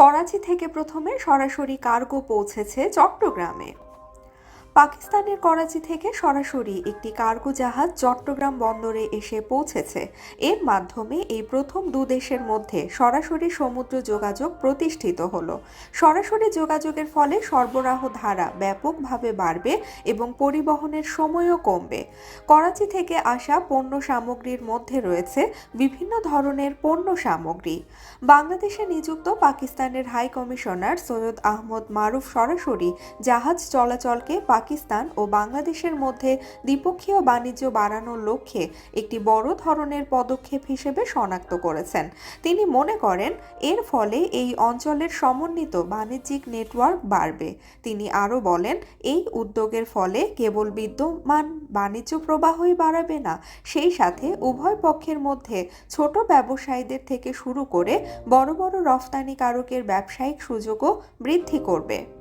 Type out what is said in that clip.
করাচি থেকে প্রথমে সরাসরি কার্গো পৌঁছেছে চট্টগ্রামে। পাকিস্তানের করাচি থেকে সরাসরি একটি কার্গো জাহাজ চট্টগ্রাম বন্দরে এসে পৌঁছেছে। এর মাধ্যমে এই প্রথম দু দেশের মধ্যে সরাসরি সমুদ্র যোগাযোগ প্রতিষ্ঠিত হলো। সরাসরি যোগাযোগের ফলে সরবরাহ ধারা ব্যাপকভাবে বাড়বে এবং পরিবহনের সময়ও কমবে। করাচি থেকে আসা পণ্য সামগ্রীর মধ্যে রয়েছে বিভিন্ন ধরনের পণ্য সামগ্রী। বাংলাদেশে নিযুক্ত পাকিস্তানের হাই কমিশনার সৈয়দ আহমদ মারুফ সরাসরি জাহাজ চলাচলকে পাকিস্তান ও বাংলাদেশের মধ্যে দ্বিপক্ষীয় বাণিজ্য বাড়ানোর লক্ষ্যে একটি বড় ধরনের পদক্ষেপ হিসেবে শনাক্ত করেছেন। তিনি মনে করেন, এর ফলে এই অঞ্চলের সমন্বিত বাণিজ্যিক নেটওয়ার্ক বাড়বে। তিনি আরও বলেন, এই উদ্যোগের ফলে কেবল বিদ্যমান বাণিজ্য প্রবাহই বাড়াবে না, সেই সাথে উভয় পক্ষের মধ্যে ছোট ব্যবসায়ীদের থেকে শুরু করে বড় বড় রফতানিকারকের ব্যবসায়িক সুযোগও বৃদ্ধি করবে।